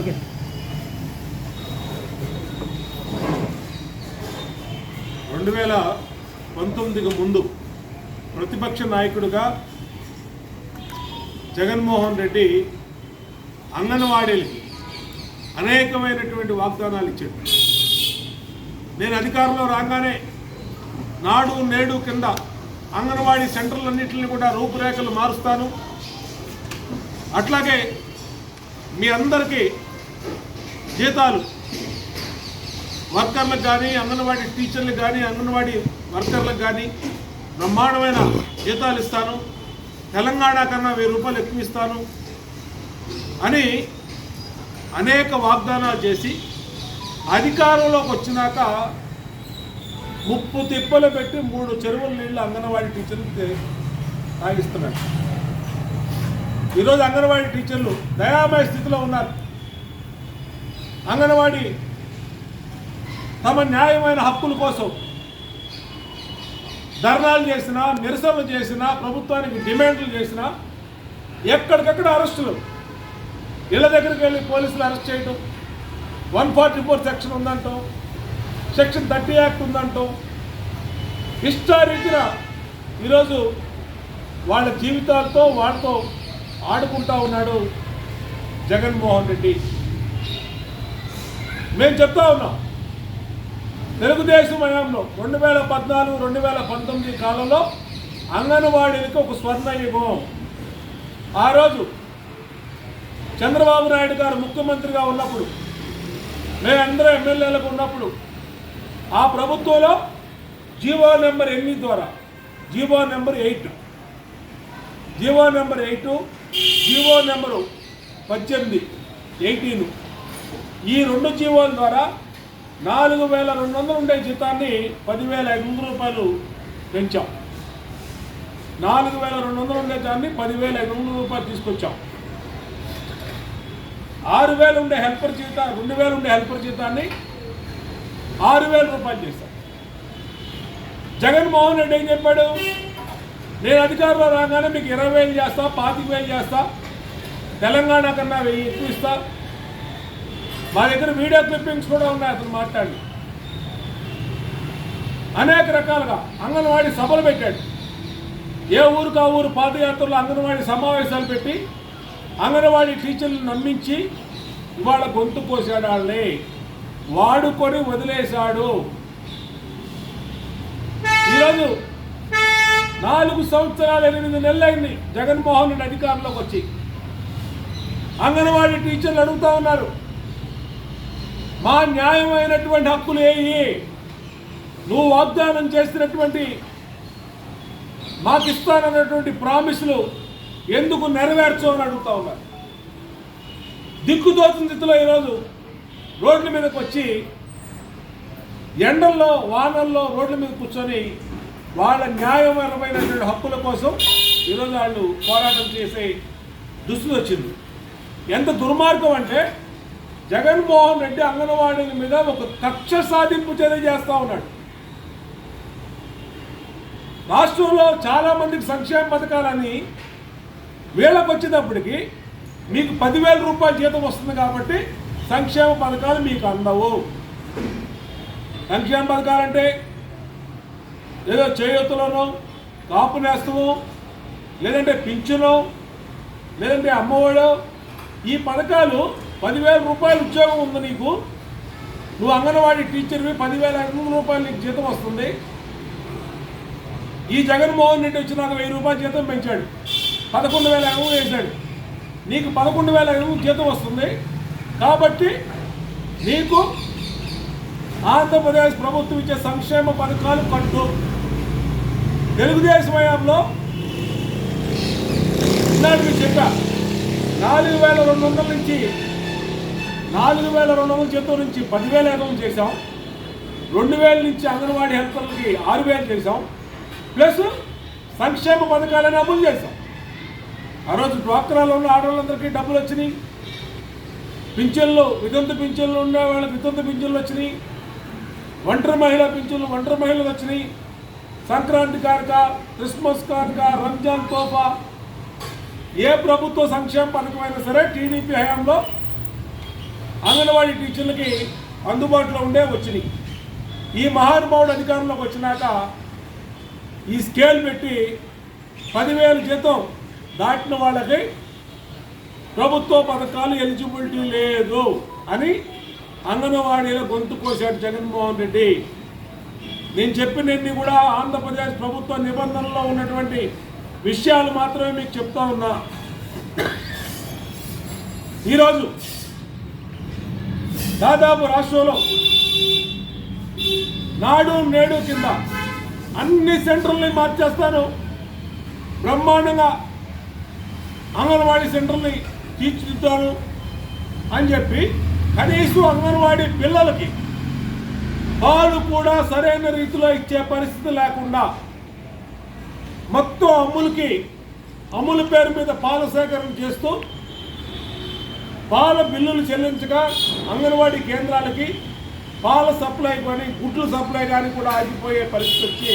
Okay. రెండు వేల పంతొమ్మిదికి ముందు ప్రతిపక్ష నాయకుడుగా జగన్మోహన్ రెడ్డి అంగన్వాడీలకి అనేకమైనటువంటి వాగ్దానాలు ఇచ్చాడు. నేను అధికారంలో రాగానే నాడు నేడు కింద అంగన్వాడీ సెంటర్లన్నింటినీ కూడా రూపురేఖలు మారుస్తాను. అట్లాగే మీ అందరికీ జీతాలు వర్కర్లకు కానీ అంగన్వాడీ టీచర్లకు కానీ అంగన్వాడీ వర్కర్లకు కానీ బ్రహ్మాండమైన జీతాలు ఇస్తాను. తెలంగాణ కన్నా వెయ్యి రూపాయలు ఎక్కువ ఇస్తాను అని అనేక వాగ్దానాలు చేసి అధికారంలోకి వచ్చినాక ముప్పు తిప్పలు పెట్టి మూడు చెరువుల నీళ్ళు అంగన్వాడీ టీచర్లకి తాగిస్తున్నాడు. ఈరోజు అంగన్వాడీ టీచర్లు దయామయ స్థితిలో ఉన్నారు. అంగన్వాడీ తమ న్యాయమైన హక్కుల కోసం ధర్నాలు చేసినా నిరసనలు చేసినా ప్రభుత్వానికి డిమాండ్లు చేసినా ఎక్కడికక్కడ అరెస్టులు. ఇళ్ళ దగ్గరికి వెళ్ళి పోలీసులు అరెస్ట్ చేయటం వన్ ఫార్టీ ఫోర్ సెక్షన్ ఉందంటాం సెక్షన్ థర్టీ యాక్ట్ ఉందంటాం. ఇష్టారీతిన ఈరోజు వాళ్ళ జీవితాలతో వాళ్ళతో ఆడుకుంటా ఉన్నాడు జగన్మోహన్ రెడ్డి. మేము చెప్తా ఉన్నాం. తెలుగుదేశం హయాంలో రెండు వేల పద్నాలుగు రెండు వేల పంతొమ్మిది కాలంలో అంగన్వాడీలకు ఒక స్వర్ణయుగం ఆ రోజు చంద్రబాబు నాయుడు గారు ముఖ్యమంత్రిగా ఉన్నప్పుడు మేమందరూ ఎమ్మెల్యేలకు ఉన్నప్పుడు ఆ ప్రభుత్వంలో జీవో నెంబర్ ఎనిమిది ద్వారా GO number eight GO number eight GO number పద్దెనిమిది ఎయిటీన్. ఈ రెండు జీవోల ద్వారా నాలుగు వేల రెండు వందలు ఉండే జీతాన్ని పదివేల ఐదు వందల రూపాయలు పెంచాం. నాలుగు వేల రెండు వందలు ఉండే దాన్ని పదివేల ఐదు వందల రూపాయలు తీసుకొచ్చాం. ఆరు వేలు ఉండే హెల్పర్ జీతం రెండు వేలు ఉండే హెల్పర్ జీతాన్ని ఆరు వేల రూపాయలు చేశాం. జగన్మోహన్ రెడ్డి ఏం చెప్పాడు? నేను అధికారంలో రాగానే మీకు ఇరవై వేలు చేస్తా పాతిక వేలు చేస్తా తెలంగాణ కన్నా వెయ్యి ఎక్కువ ఇస్తా. మా దగ్గర వీడియో క్లిప్పింగ్స్ కూడా ఉన్నాయి అతను మాట్లాడి. అనేక రకాలుగా అంగన్వాడీ సభలు పెట్టాడు. ఏ ఊరికి ఆ ఊరు పాదయాత్రలో అంగన్వాడీ సమావేశాలు పెట్టి అంగన్వాడీ టీచర్లు నమ్మించి ఇవాళ గొంతు కోసాడు వాళ్ళని వాడుకొని వదిలేశాడు. ఈరోజు నాలుగు సంవత్సరాలు ఎనిమిది నెలలైంది జగన్మోహన్ రెడ్డి అధికారంలోకి వచ్చి. అంగన్వాడీ టీచర్లు అడుగుతా ఉన్నారు. మా న్యాయమైనటువంటి హక్కులు ఏవి? నువ్వు వాగ్దానం చేసినటువంటి మాకు ఇస్తానన్నటువంటి ప్రామిసులు ఎందుకు నెరవేర్చవని అడుగుతా ఉన్నారు. దిక్కుదోచిన స్థితిలో ఈరోజు రోడ్ల మీదకి వచ్చి ఎండల్లో వానల్లో రోడ్ల మీద కూర్చొని వాళ్ళ న్యాయపరమైనటువంటి హక్కుల కోసం ఈరోజు వాళ్ళు పోరాటం చేసే దుస్తులు వచ్చింది. ఎంత దుర్మార్గం అంటే జగన్మోహన్ రెడ్డి అంగన్వాడీల మీద ఒక కక్ష సాధింపు చర్య చేస్తూ ఉన్నాడు. రాష్ట్రంలో చాలామందికి సంక్షేమ పథకాలని వీళ్ళకు వచ్చేటప్పటికి మీకు పదివేల రూపాయల జీతం వస్తుంది కాబట్టి సంక్షేమ పథకాలు మీకు అందవు. సంక్షేమ పథకాలంటే ఏదో చేయూతలోనో కాపు నేస్తము లేదంటే పింఛను లేదంటే అమ్మఒడో ఈ పథకాలు పదివేల రూపాయలు ఉద్యోగం ఉంది నీకు. నువ్వు అంగన్వాడీ టీచర్వి పదివేల ఐదు రూపాయలు నీకు జీతం వస్తుంది. ఈ జగన్మోహన్ రెడ్డి వచ్చి నాకు వెయ్యి రూపాయలు జీతం పెంచాడు. పదకొండు వేల ఐదు వేశాడు. నీకు పదకొండు వేల ఐదు జీతం వస్తుంది. కాబట్టి నీకు ఆంధ్రప్రదేశ్ ప్రభుత్వం ఇచ్చే సంక్షేమ పథకాలు కట్టు. తెలుగుదేశం హయాంలో ఇలాంటివి చెప్పా. నాలుగు వేల రెండు వందల నుంచి నాలుగు వేల రెండు వందల చేతుల నుంచి పదివేల ఐదు చేశాం. రెండు వేల నుంచి అంగన్వాడీ హెల్పర్లకి ఆరు వేలు చేసాం ప్లస్ సంక్షేమ పథకాలను అమలు చేశాం. ఆ రోజు డ్వాక్రాలో ఉన్న ఆడవాళ్ళందరికీ డబ్బులు వచ్చినాయి. పింఛన్లు వితంతు పింఛన్లు ఉండే వాళ్ళకి వితంతు పింఛన్లు వచ్చినాయి. ఒంటరి మహిళా పింఛన్లు ఒంటరి మహిళలు వచ్చినాయి. సంక్రాంతి కానుక క్రిస్మస్ కానుక రంజాన్ తోఫా ఏ ప్రభుత్వ సంక్షేమ పథకమైనా సరే టీడీపీ హయాంలో అంగన్వాడీ టీచర్లకి అందుబాటులో ఉండే వచ్చినాయి. ఈ మహానుభావుడు అధికారంలోకి వచ్చినాక ఈ స్కేల్ పెట్టి పదివేల జీతం దాటిన వాళ్ళకి ప్రభుత్వ పథకాలు ఎలిజిబిలిటీ లేదు అని అంగన్వాడీలో గొంతు కోశాడు జగన్మోహన్ రెడ్డి. నేను చెప్పినన్ని కూడా ఆంధ్రప్రదేశ్ ప్రభుత్వ నిబంధనలో ఉన్నటువంటి విషయాలు మాత్రమే మీకు చెప్తా ఉన్నా. ఈరోజు దాదాపు రాష్ట్రంలో నాడు నేడు కింద అన్ని సెంటర్లని మార్చేస్తాను. బ్రహ్మాండంగా అంగన్వాడీ సెంటర్ని తీర్చిదిద్దాను అని చెప్పి కనీసం అంగన్వాడీ పిల్లలకి వాళ్ళు కూడా సరైన రీతిలో ఇచ్చే పరిస్థితి లేకుండా మొత్తం అమ్ములకి అమ్ముల పేరు మీద పాల సేకరణ చేస్తూ పాల బిల్లులు చెల్లించగా అంగన్వాడీ కేంద్రాలకి పాల సప్లై కానీ గుడ్లు సప్లై కానీ కూడా ఆగిపోయే పరిస్థితి వచ్చి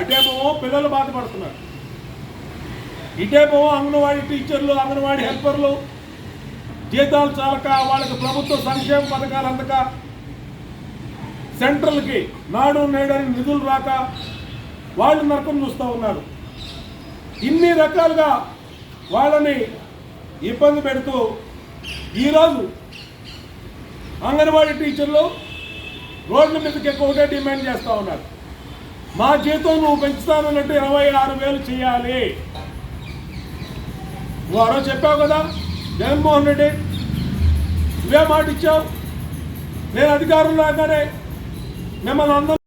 అటేమో పిల్లలు బాధపడుతున్నారు. ఇటేమో అంగన్వాడీ టీచర్లు అంగన్వాడీ హెల్పర్లు జీతాలు చాలక వాళ్ళకి ప్రభుత్వ సంక్షేమ పథకాలు అందక సెంట్రల్కి నాడు నేడని నిధులు రాక వాళ్ళు నరకం చూస్తూ ఉన్నారు. ఇన్ని రకాలుగా వాళ్ళని ఇబ్బంది పెడుతూ ఈరోజు అంగన్వాడీ టీచర్లు రోడ్ల మీదకి ఎక్కువగా డిమాండ్ చేస్తూ ఉన్నారు. మా జీతం నువ్వు పెంచుతానన్నట్టు ఇరవై ఆరు వేలు చేయాలి. నువ్వు ఆరో చెప్పావు కదా జగన్మోహన్ రెడ్డి నువ్వే మాట ఇచ్చావు నేను అధికారం రాగానే మిమ్మల్ని అందరూ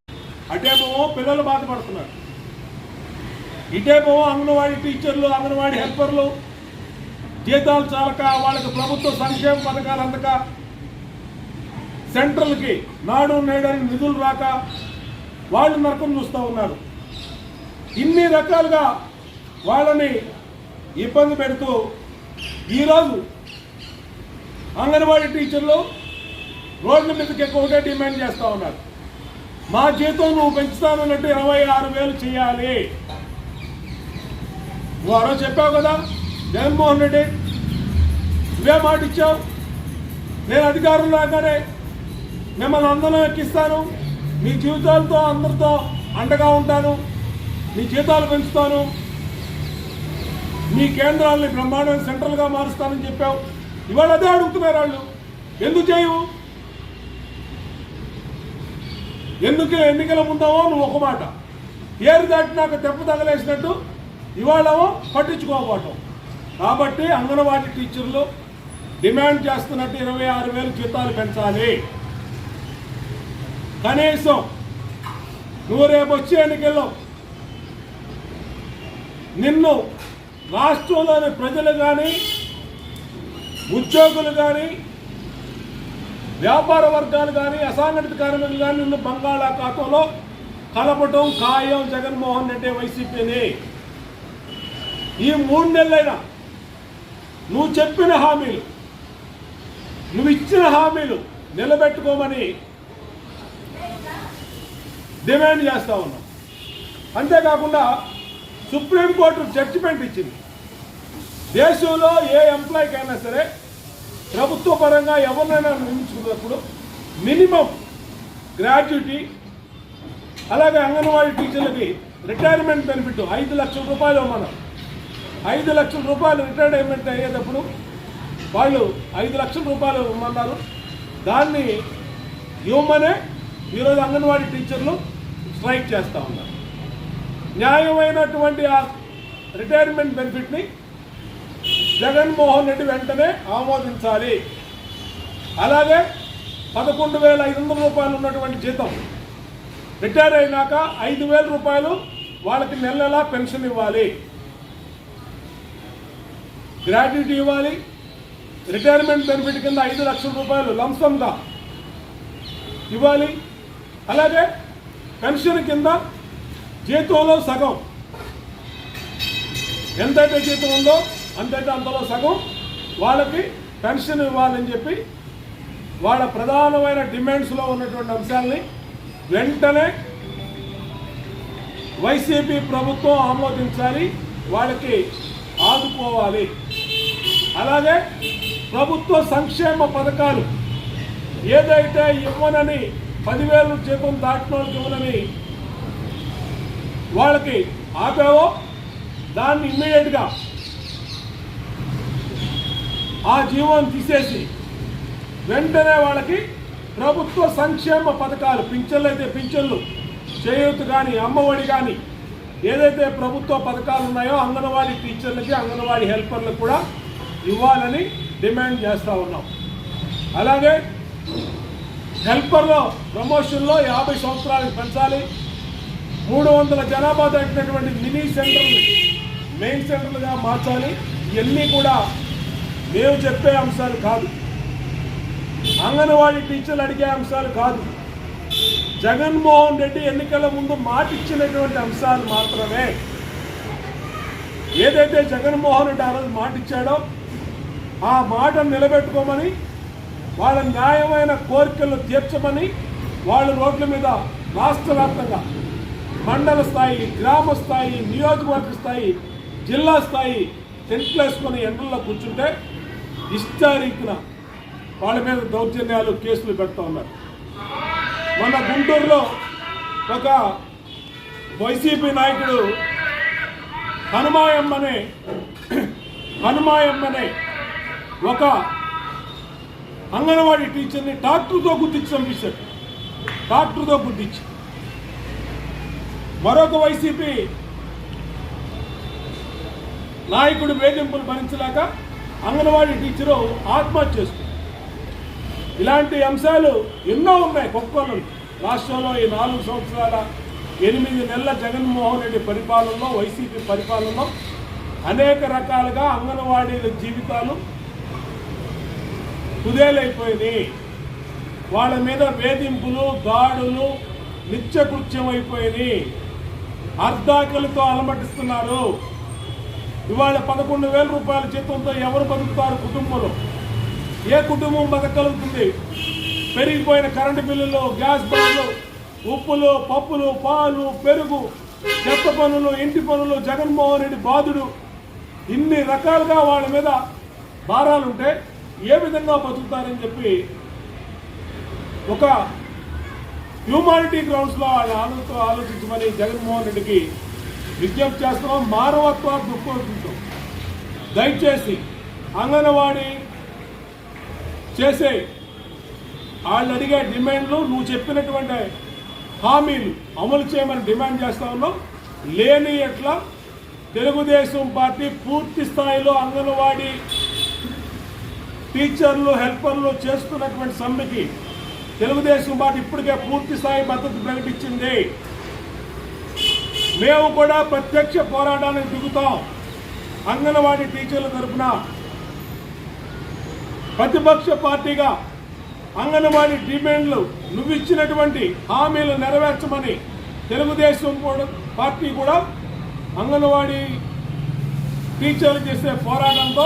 అటేమో పిల్లలు బాధపడుతున్నారు. ఇటేమో అంగన్వాడీ టీచర్లు అంగన్వాడీ హెల్పర్లు జీతాలు చాలక వాళ్ళకి ప్రభుత్వ సంక్షేమ పథకాలు అందక సెంట్రల్కి నాడు నేడని నిధులు రాక వాళ్ళు నరకం చూస్తూ ఉన్నారు. ఇన్ని రకాలుగా వాళ్ళని ఇబ్బంది పెడుతూ ఈరోజు అంగన్వాడీ టీచర్లు రోడ్ల మీదకి ఎక్కువగా డిమాండ్ చేస్తూ ఉన్నారు. మా జీతం నువ్వు పెంచుతానన్నట్టు ఇరవై ఆరు వేలు చేయాలి. నువ్వు ఆ చెప్పావు కదా జగన్మోహన్ రెడ్డి నువ్వే మాట ఇచ్చావు. నేను అధికారం రాగానే మిమ్మల్ని అందరం ఎక్కిస్తాను. మీ జీవితాలతో అందరితో అండగా ఉంటాను. మీ జీతాలు పెంచుతాను. మీ కేంద్రాలని బ్రహ్మాండమైన సెంట్రల్గా మారుస్తానని చెప్పావు. ఇవాళ అదే అడుగుతున్నారు వాళ్ళు. ఎందుకు చేయవు? ఎందుకు ఎన్నికల ముందావో నువ్వు ఒక మాట. ఏరు దాటినాక దెబ్బ తగలేసినట్టు ఇవాళవో పట్టించుకోకపోవటం. కాబట్టి అంగన్వాడీ టీచర్లు డిమాండ్ చేస్తున్నట్టు ఇరవై ఆరు వేలు జీతాలు పెంచాలి. కనీసం నువ్వు రేపు వచ్చే ఎన్నికల్లో నిన్ను రాష్ట్రంలోని ప్రజలు కానీ ఉద్యోగులు కానీ వ్యాపార వర్గాలు కానీ అసంఘటిత కార్మికులు కానీ నిన్ను బంగాళాఖాతంలో కలపటం ఖాయం జగన్మోహన్ రెడ్డి వైసీపీని. ఈ మూడు నెలలైనా నువ్వు చెప్పిన హామీలు నువ్వు ఇచ్చిన హామీలు నిలబెట్టుకోమని డిమాండ్ చేస్తా ఉన్నాం. అంతేకాకుండా సుప్రీంకోర్టు జడ్జిమెంట్ ఇచ్చింది. దేశంలో ఏ ఎంప్లాయీకైనా సరే ప్రభుత్వ పరంగా ఎవరినైనా నియమించుకున్నప్పుడు మినిమం గ్రాడ్యుటీ అలాగే అంగన్వాడీ టీచర్లకి రిటైర్మెంట్ బెనిఫిట్ ఐదు లక్షల రూపాయలు మనం. ఐదు లక్షల రూపాయలు రిటైర్మెంట్ అయ్యేటప్పుడు వాళ్ళు ఐదు లక్షల రూపాయలు ఇవ్వమన్నారు. దాన్ని ఇవ్వమనే ఈరోజు అంగన్వాడీ టీచర్లు స్ట్రైక్ చేస్తూ ఉన్నారు. న్యాయమైనటువంటి ఆ రిటైర్మెంట్ బెనిఫిట్ని జగన్మోహన్ రెడ్డి వెంటనే ఆమోదించాలి. అలాగే పదకొండు వేల ఐదు వందల రూపాయలు ఉన్నటువంటి జీతం రిటైర్ అయినాక ఐదు వేల రూపాయలు వాళ్ళకి నెల నెలా పెన్షన్ ఇవ్వాలి. గ్రాట్యుటీ ఇవ్వాలి. రిటైర్మెంట్ బెనిఫిట్ కింద ఐదు లక్షల రూపాయలు లంసంగా ఇవ్వాలి. అలాగే పెన్షన్ కింద జీతంలో సగం. ఎంతైతే జీతం ఉందో అంతైతే అంతలో సగం వాళ్ళకి పెన్షన్ ఇవ్వాలని చెప్పి వాళ్ళ ప్రధానమైన డిమాండ్స్లో ఉన్నటువంటి అంశాలని వెంటనే వైసీపీ ప్రభుత్వం ఆమోదించాలి వాళ్ళకి ఆదుకోవాలి. అలాగే ప్రభుత్వ సంక్షేమ పథకాలు ఏదైతే ఇవ్వనని పదివేలు జీతం దాటిన ఇవ్వనని వాళ్ళకి ఆపావో దాన్ని ఇమ్మీడియట్గా ఆ జీవం తీసేసి వెంటనే వాళ్ళకి ప్రభుత్వ సంక్షేమ పథకాలు పింఛన్లు అయితే పింఛన్లు చేయూత్ కానీ అమ్మఒడి కానీ ఏదైతే ప్రభుత్వ పథకాలు ఉన్నాయో అంగన్వాడీ టీచర్లకి అంగన్వాడీ హెల్పర్లకు కూడా ఇవ్వాలని డిమాండ్ చేస్తూ ఉన్నాం. అలాగే హెల్పర్లో ప్రమోషన్లో యాభై సంవత్సరాలకు పెంచాలి. మూడు వందల జనాభా తగ్గినటువంటి మినీ సెంటర్లు మెయిన్ సెంటర్లుగా మార్చాలి. ఇవన్నీ కూడా మేము చెప్పే అంశాలు కాదు. అంగన్వాడీ టీచర్లు అడిగే అంశాలు కాదు. జగన్మోహన్ రెడ్డి ఎన్నికల ముందు మాటిచ్చినటువంటి అంశాలు మాత్రమే. ఏదైతే జగన్మోహన్ రెడ్డి ఆ రోజు మాటిచ్చాడో ఆ మాటను నిలబెట్టుకోమని వాళ్ళ న్యాయమైన కోరికలు తీర్చమని వాళ్ళు రోడ్ల మీద రాష్ట్ర వ్యాప్తంగా మండల స్థాయి గ్రామ స్థాయి నియోజకవర్గ స్థాయి జిల్లా స్థాయి టెంట్లు వేసుకొని ఎండల్లో కూర్చుంటే ఇష్టారీతిన వాళ్ళ మీద దౌర్జన్యాలు కేసులు పెడతా ఉన్నారు. మన గుంటూరులో ఒక వైసీపీ నాయకుడు హనుమాయమ్మనే హనుమాయమ్మనే ఒక అంగన్వాడీ టీచర్ని డాక్టర్తో గుర్తించి చంపించాడు డాక్టర్తో గుర్తించి. మరొక వైసీపీ నాయకుడు వేధింపులు భరించలేక అంగన్వాడీ టీచరు ఆత్మహత్య చేసుకుంది. ఇలాంటి అంశాలు ఎన్నో ఉన్నాయి గొప్పలు రాష్ట్రంలో ఈ నాలుగు సంవత్సరాల ఎనిమిది నెలల జగన్మోహన్ రెడ్డి పరిపాలనలో వైసీపీ పరిపాలనలో అనేక రకాలుగా అంగన్వాడీల జీవితాలు కుదేలైపోయినాయి. వాళ్ళ మీద వేధింపులు దాడులు నిత్యకృత్యం అయిపోయినాయి అర్ధాకలతో అలమటిస్తున్నారు. ఇవాళ పదకొండు వేల రూపాయల జీతంతో ఎవరు బతుకుతారు కుటుంబంలో? ఏ కుటుంబం బతకగలుగుతుంది? పెరిగిపోయిన కరెంటు బిల్లులు గ్యాస్ బిల్లులు ఉప్పులు పప్పులు పాలు పెరుగు చెత్త పనులు ఇంటి పనులు జగన్మోహన్ రెడ్డి బాధుడు. ఇన్ని రకాలుగా వాళ్ళ మీద భారాలుంటే ఏ విధంగా బతుకుతారని చెప్పి ఒక హ్యూమానిటీ గ్రౌండ్స్లో వాళ్ళ ఆలోచన ఆలోచించమని జగన్మోహన్ రెడ్డికి విజ్ఞప్తి చేస్తున్నాం మానవత్వ దృక్పథంతో. దయచేసి అంగన్వాడీ చేసే వాళ్ళు అడిగే డిమాండ్లు నువ్వు చెప్పినటువంటి హామీలు అమలు చేయమని డిమాండ్ చేస్తా ఉన్నాం. లేని ఎట్లా తెలుగుదేశం పార్టీ పూర్తి స్థాయిలో అంగన్వాడీ టీచర్లు హెల్పర్లు చేస్తున్నటువంటి సమ్మెకి తెలుగుదేశం పార్టీ ఇప్పటికే పూర్తి స్థాయి మద్దతు ప్రకటించింది. మేము కూడా ప్రత్యక్ష పోరాటానికి దిగుతాం. అంగన్వాడీ టీచర్ల తరఫున ప్రతిపక్ష పార్టీగా అంగన్వాడీ డిమాండ్లు నువ్వు ఇచ్చినటువంటి హామీలు నెరవేర్చమని తెలుగుదేశం కూడా పార్టీ కూడా అంగన్వాడీ టీచర్లు చేసే పోరాటంతో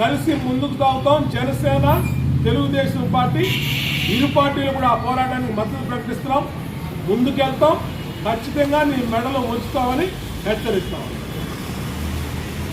కలిసి ముందుకు సాగుతాం. జనసేన తెలుగుదేశం పార్టీ ఇరు పార్టీలు కూడా ఆ పోరాటానికి మద్దతు ప్రకటిస్తున్నాం. ముందుకెళ్తాం. ఖచ్చితంగా నీ మెడలో ఉంచుతామని హెచ్చరిస్తామని